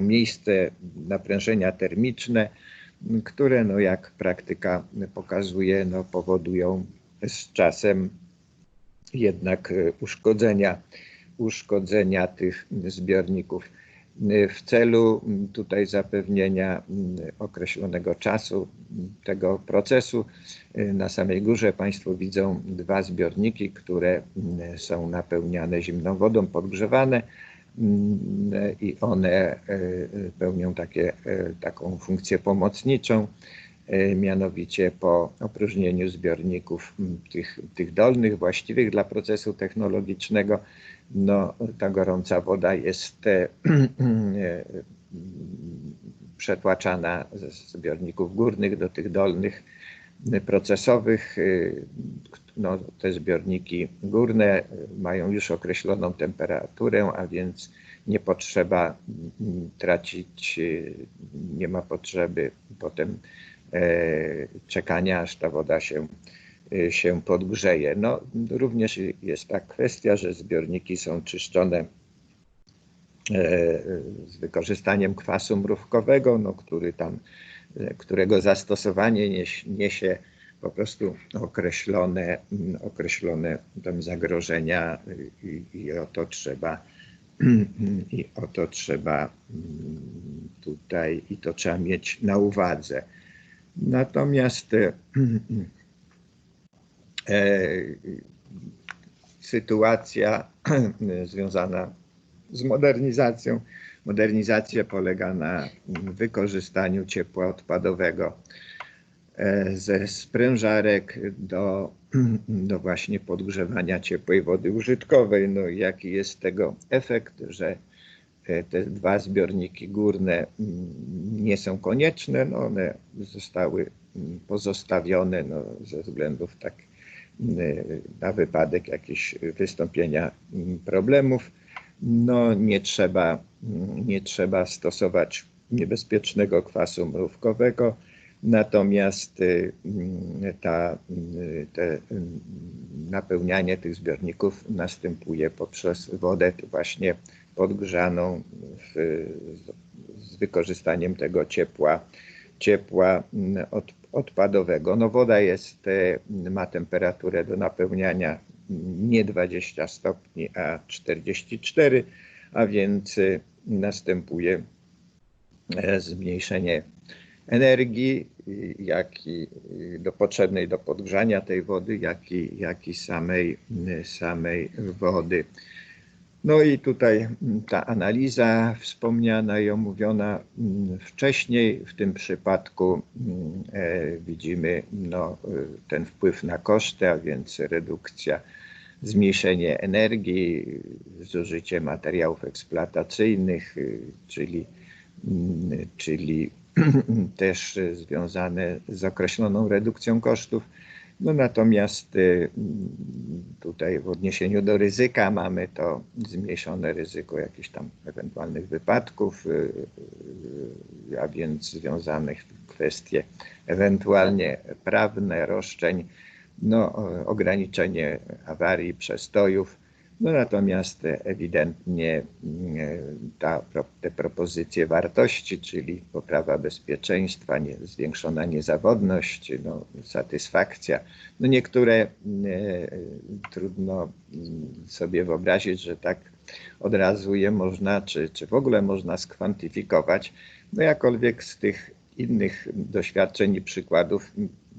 miejsce naprężenia termiczne, które no jak praktyka pokazuje, no powodują z czasem jednak uszkodzenia, uszkodzenia tych zbiorników. W celu tutaj zapewnienia określonego czasu tego procesu na samej górze Państwo widzą dwa zbiorniki, które są napełniane zimną wodą, podgrzewane i one e, pełnią takie, e, taką funkcję pomocniczą. E, mianowicie po opróżnieniu zbiorników tych, tych dolnych, właściwych dla procesu technologicznego, no, ta gorąca woda jest przetłaczana ze zbiorników górnych do tych dolnych procesowych. No, te zbiorniki górne mają już określoną temperaturę, a więc nie potrzeba tracić, nie ma potrzeby potem E, czekania, aż ta woda się, e, się podgrzeje. No, również jest ta kwestia, że zbiorniki są czyszczone e, z wykorzystaniem kwasu mrówkowego, no, który tam, którego zastosowanie niesie po prostu określone, określone tam zagrożenia i, i o to trzeba i o to trzeba tutaj i to trzeba mieć na uwadze. Natomiast e, e, sytuacja związana z modernizacją, modernizacja polega na wykorzystaniu ciepła odpadowego e, ze sprężarek do, do właśnie podgrzewania ciepłej wody użytkowej. No jaki jest tego efekt, że te dwa zbiorniki górne mm, nie są konieczne, no one zostały mm, pozostawione no, ze względów tak mm, na wypadek jakiegoś wystąpienia problemów. No nie trzeba, nie trzeba stosować niebezpiecznego kwasu mrówkowego, natomiast ta, te napełnianie tych zbiorników następuje poprzez wodę właśnie podgrzaną w, z wykorzystaniem tego ciepła, ciepła mm, od, odpadowego. No woda jest, e, ma temperaturę do napełniania nie 20 stopni, a 44, a więc e, następuje e, zmniejszenie energii, jak i do potrzebnej do podgrzania tej wody, jak i, jak i samej, samej wody. No i tutaj mm, ta analiza wspomniana i omówiona mm, wcześniej, w tym przypadku mm, e, widzimy no, e, ten wpływ na koszty, a więc redukcja, zmniejszenie energii, zużycie materiałów eksploatacyjnych, e, czyli, czyli też związane z określoną redukcją kosztów no natomiast y, tutaj w odniesieniu do ryzyka mamy to zmniejszone ryzyko jakichś tam ewentualnych wypadków, y, y, a więc związanych kwestie ewentualnie prawne, roszczeń, no, ograniczenie awarii, przestojów no natomiast ewidentnie mm, ta, te propozycje wartości, czyli poprawa bezpieczeństwa, nie, zwiększona niezawodność, no, satysfakcja, no niektóre e, trudno mm, sobie wyobrazić, że tak od razu je można, czy, czy w ogóle można skwantyfikować. No jakkolwiek z tych innych doświadczeń i przykładów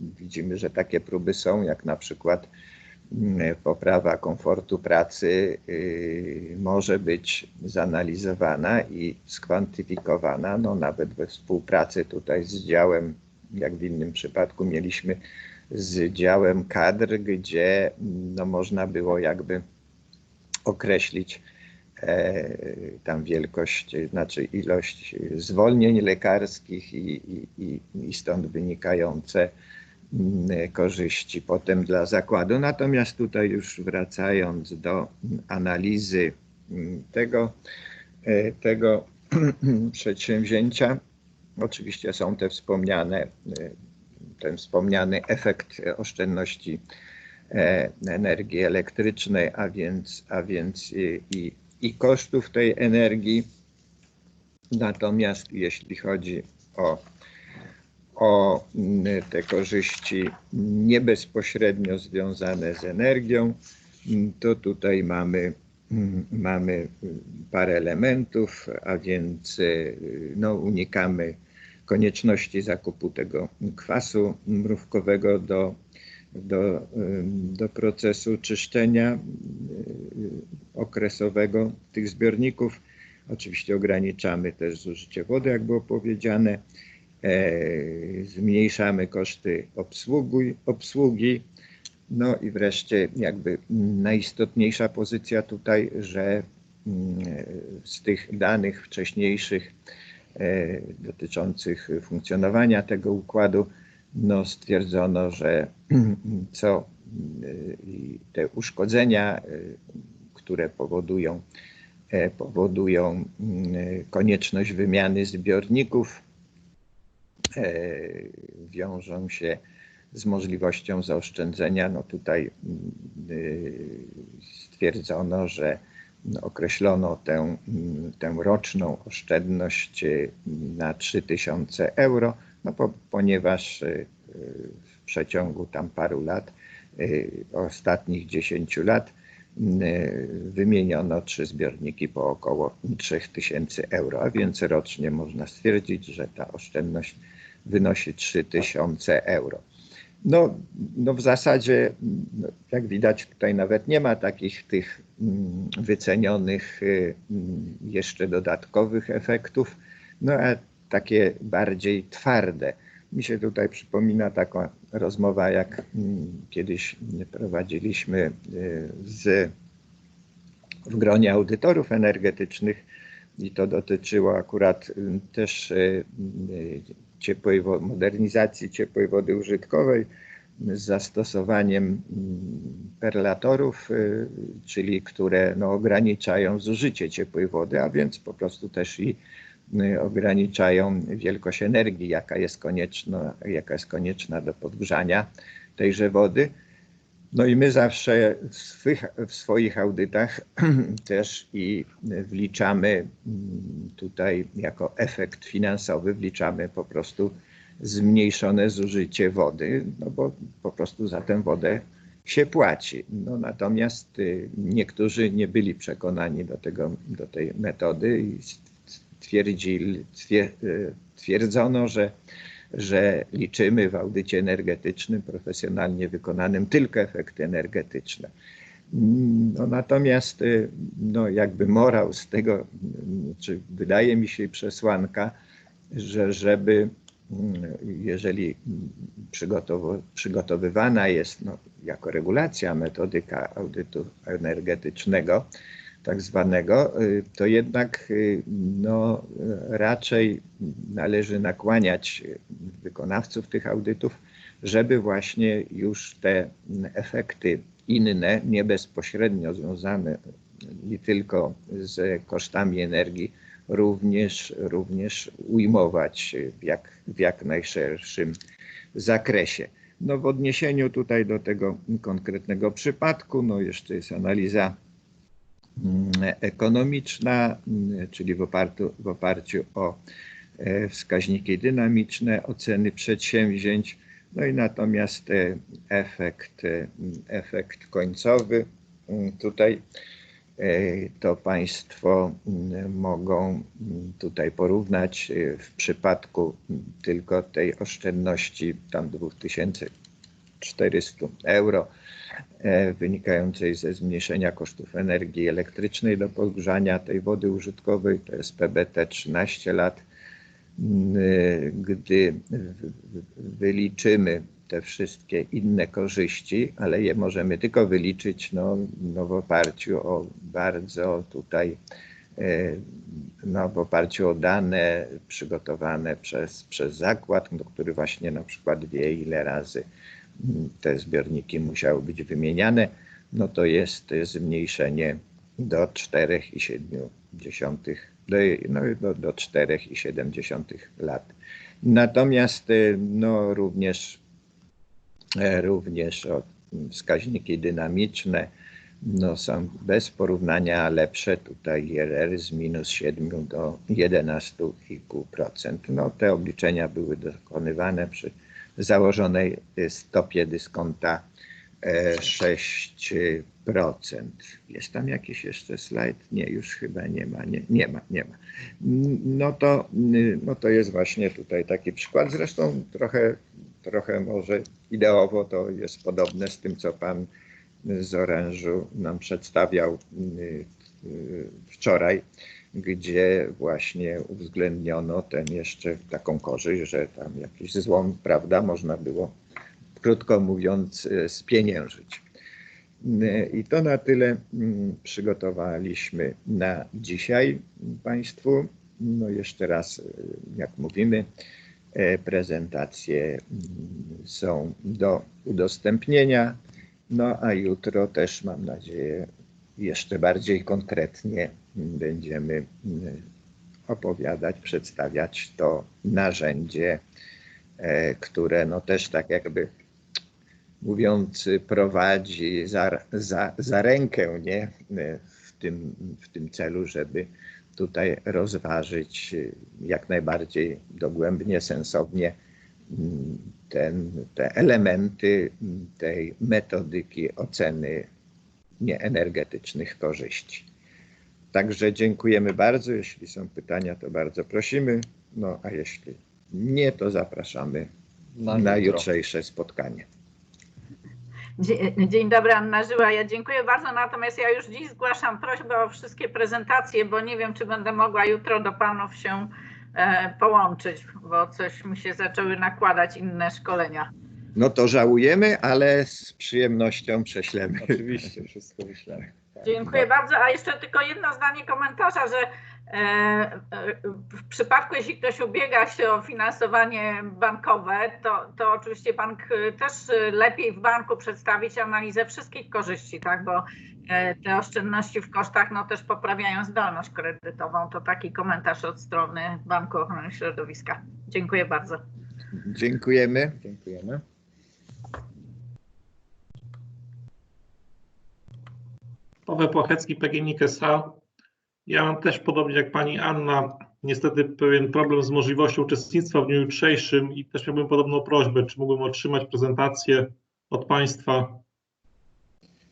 widzimy, że takie próby są, jak na przykład poprawa komfortu pracy y, może być zanalizowana i skwantyfikowana, no nawet we współpracy tutaj z działem, jak w innym przypadku mieliśmy z działem kadr, gdzie no, można było jakby określić e, tam wielkość, znaczy ilość zwolnień lekarskich i, i, i stąd wynikające korzyści potem dla zakładu. Natomiast tutaj już wracając do analizy mm, tego, e, tego przedsięwzięcia, oczywiście są te wspomniane, e, ten wspomniany efekt oszczędności e, energii elektrycznej, a więc, a więc i, i kosztów tej energii Natomiast jeśli chodzi o, o mm, te korzyści nie bezpośrednio związane z energią, mm, to tutaj mamy, mm, mamy parę elementów, a więc y, no, unikamy konieczności zakupu tego kwasu mrówkowego do, do, do procesu czyszczenia y, okresowego tych zbiorników. Oczywiście ograniczamy też zużycie wody, jak było powiedziane. E, zmniejszamy koszty obsługi, obsługi. No i wreszcie jakby najistotniejsza pozycja tutaj, że mm, z tych danych wcześniejszych E, dotyczących funkcjonowania tego układu, no stwierdzono, że co te uszkodzenia, e, które powodują, powodują konieczność wymiany zbiorników, wiążą się z możliwością zaoszczędzenia. No tutaj stwierdzono, że określono tę, tę roczną oszczędność e, na 3000 euro, no ponieważ e, w przeciągu tam paru lat, e, ostatnich 10 lat, wymieniono trzy zbiorniki po około 3000 euro, a więc rocznie można stwierdzić, że ta oszczędność wynosi 3000 euro. No, no w zasadzie, no, jak widać, tutaj nawet nie ma takich tych mm, wycenionych y, mm, jeszcze dodatkowych efektów, no a takie bardziej twarde. Mi się tutaj przypomina taka rozmowa, jak mm, kiedyś prowadziliśmy y, z, w gronie audytorów energetycznych i to dotyczyło akurat y, też ciepłej, modernizacji ciepłej wody użytkowej z zastosowaniem mm, perlatorów, y, czyli które no, ograniczają zużycie ciepłej wody, a więc po prostu też i y, ograniczają wielkość energii, jaka jest konieczna, jaka jest konieczna do podgrzania tejże wody. No i my zawsze w swoich, w swoich audytach też i wliczamy mm, tutaj jako efekt finansowy, wliczamy po prostu zmniejszone zużycie wody, no bo po prostu za tę wodę się płaci. No natomiast y, niektórzy nie byli przekonani do, tego, do tej metody i stwierdzili, y, twierdzono, że że liczymy w audycie energetycznym profesjonalnie wykonanym tylko efekty energetyczne. No, natomiast y, no, jakby morał z tego, czy wydaje mi się przesłanka, że żeby jeżeli przygotowywana jest no, jako regulacja metodyka audytu energetycznego, tak zwanego, y, to jednak y, no, raczej należy nakłaniać wykonawców tych audytów, żeby właśnie już te efekty inne, nie bezpośrednio związane nie tylko z kosztami energii, również, również ujmować w jak, w jak najszerszym zakresie. No w odniesieniu tutaj do tego konkretnego przypadku, no jeszcze jest analiza ekonomiczna, mm, czyli w oparciu, w oparciu o e, wskaźniki dynamiczne, oceny przedsięwzięć, no i natomiast e, efekt, e, efekt końcowy mm, tutaj to Państwo mogą tutaj porównać w przypadku tylko tej oszczędności tam 2400 euro E, wynikającej ze zmniejszenia kosztów energii elektrycznej do podgrzania tej wody użytkowej, to jest PBT 13 lat. Mm, e, gdy wyliczymy te wszystkie inne korzyści, ale je możemy tylko wyliczyć no, no w oparciu o bardzo tutaj e, no, w oparciu o dane przygotowane przez, przez zakład, który właśnie na przykład wie ile razy te zbiorniki musiały być wymieniane, no to jest zmniejszenie do 4,7 do, no, do, do 4,7 lat. Natomiast no, również, również wskaźniki dynamiczne no, są bez porównania lepsze. Tutaj IRR z minus 7 do 11,5%. No, te obliczenia były dokonywane przy założonej stopie dyskonta e, 6%. Jest tam jakiś jeszcze slajd? Nie, już chyba nie ma. Nie, nie ma, nie ma. No to, no to jest właśnie tutaj taki przykład. Zresztą trochę, trochę może ideowo to jest podobne z tym, co pan z orężu nam przedstawiał y, y, wczoraj, gdzie właśnie uwzględniono ten jeszcze taką korzyść, że tam jakiś złom, prawda, można było, krótko mówiąc, y, spieniężyć. I to na tyle mm, przygotowaliśmy na dzisiaj Państwu. No jeszcze raz, jak mówimy, e, prezentacje mm, są do udostępnienia. No a jutro też mam nadzieję jeszcze bardziej konkretnie będziemy mm, opowiadać, przedstawiać to narzędzie, e, które no też tak jakby mówiąc prowadzi za, za, za rękę nie? W, tym, w tym celu, żeby tutaj rozważyć jak najbardziej dogłębnie, sensownie ten, te elementy tej metodyki oceny nieenergetycznych korzyści. Także dziękujemy bardzo. Jeśli są pytania, to bardzo prosimy. No a jeśli nie, to zapraszamy na, na jutrzejsze spotkanie. Dzień, dzień dobry, Anna Żyła. Ja dziękuję bardzo, natomiast ja już dziś zgłaszam prośbę o wszystkie prezentacje, bo nie wiem, czy będę mogła jutro do Panów się e, połączyć, bo coś mi się zaczęły nakładać inne szkolenia. No to żałujemy, ale z przyjemnością prześlemy. Oczywiście, wszystko wyślemy. Tak. Dziękuję bardzo. A jeszcze tylko jedno zdanie komentarza, że e, e, w przypadku, jeśli ktoś ubiega się o finansowanie bankowe, to, to oczywiście bank e, też lepiej w banku przedstawić analizę wszystkich korzyści, tak? Bo te oszczędności w kosztach no, też poprawiają zdolność kredytową. To taki komentarz od strony Banku Ochrony Środowiska. Dziękuję bardzo. Dziękujemy. Dziękujemy. Paweł Płachecki, PGNiG S.A. Ja mam też podobnie jak pani Anna, niestety pewien problem z możliwością uczestnictwa w dniu jutrzejszym i też miałbym podobną prośbę, czy mógłbym otrzymać prezentację od państwa.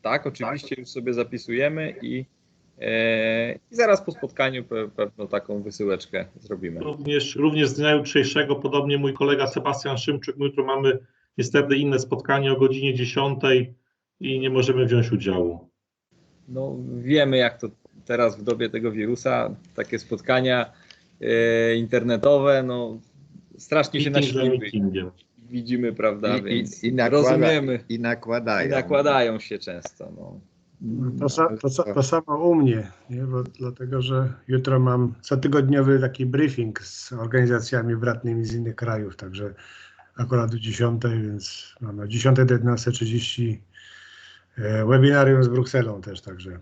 Tak, oczywiście już sobie zapisujemy i, e, i zaraz po spotkaniu pe, pewną taką wysyłeczkę zrobimy. Również, również z dnia jutrzejszego, podobnie mój kolega Sebastian Szymczyk, my jutro mamy niestety inne spotkanie o godzinie 10 i nie możemy wziąć udziału. No, wiemy, jak to teraz w dobie tego wirusa, takie spotkania e, internetowe, no strasznie się Meeting meetingiem. Widzimy, prawda, I, więc i, i, nakłada, rozumiemy I nakładają. i nakładają się często. No. To, sa, to, to samo u mnie, nie? Bo, dlatego że jutro mam cotygodniowy taki briefing z organizacjami bratnymi z innych krajów, także akurat o 10, więc mam o 10 do 11.30 webinarium z Brukselą też, także.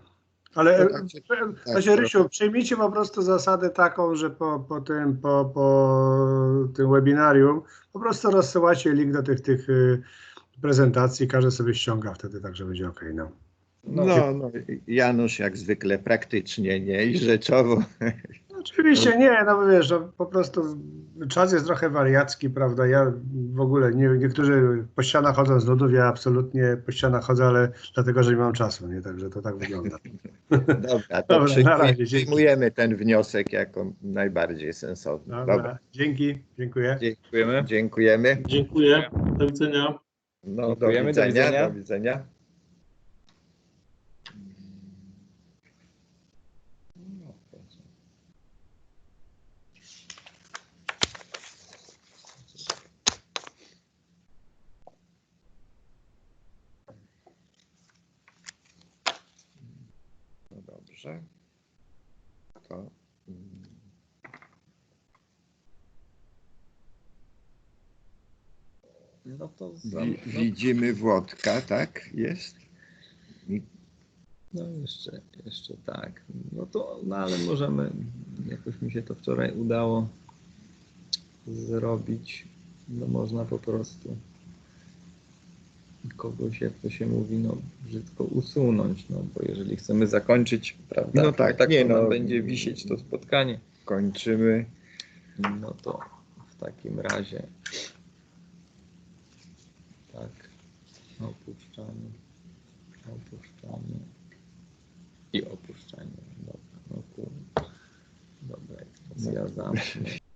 Ale No e, tak się- w razie Rysiu, przyjmijcie po prostu zasadę taką, że po, po, tym, po, po tym webinarium po prostu rozsyłacie link do tych, tych prezentacji, każdy sobie ściąga wtedy, także będzie ok. No. No, no, Janusz jak zwykle praktycznie, nie? I rzeczowo. Oczywiście nie, no bo wiesz, no, po prostu czas jest trochę wariacki, prawda? Ja w ogóle, nie, niektórzy po ścianach chodzą z nudów, ja absolutnie po ścianach chodzę, ale dlatego, że nie mam czasu, nie? Także to tak wygląda. Dobra, to Dobra, na razie, przyjmujemy, przyjmujemy ten wniosek jako najbardziej sensowny. Dobra, Dobra, dzięki, dziękuję. Dziękujemy. dziękujemy. Dziękuję, do widzenia. No, do Dziękujemy, do widzenia. widzenia. Do widzenia. No dobrze. To. mm, No to Wi- za, no, widzimy Włodka, tak? Jest? I no jeszcze, jeszcze tak. No to, no ale możemy, jakoś mi się to wczoraj udało zrobić. No można po prostu. Kogoś, jak to się mówi, no brzydko usunąć, no bo jeżeli chcemy zakończyć, prawda, No tak, tak nie, no. będzie wisieć to spotkanie, Kończymy. no to w takim razie tak, opuszczanie, opuszczanie i opuszczanie, dobra, no. Dobra, ja zamknę.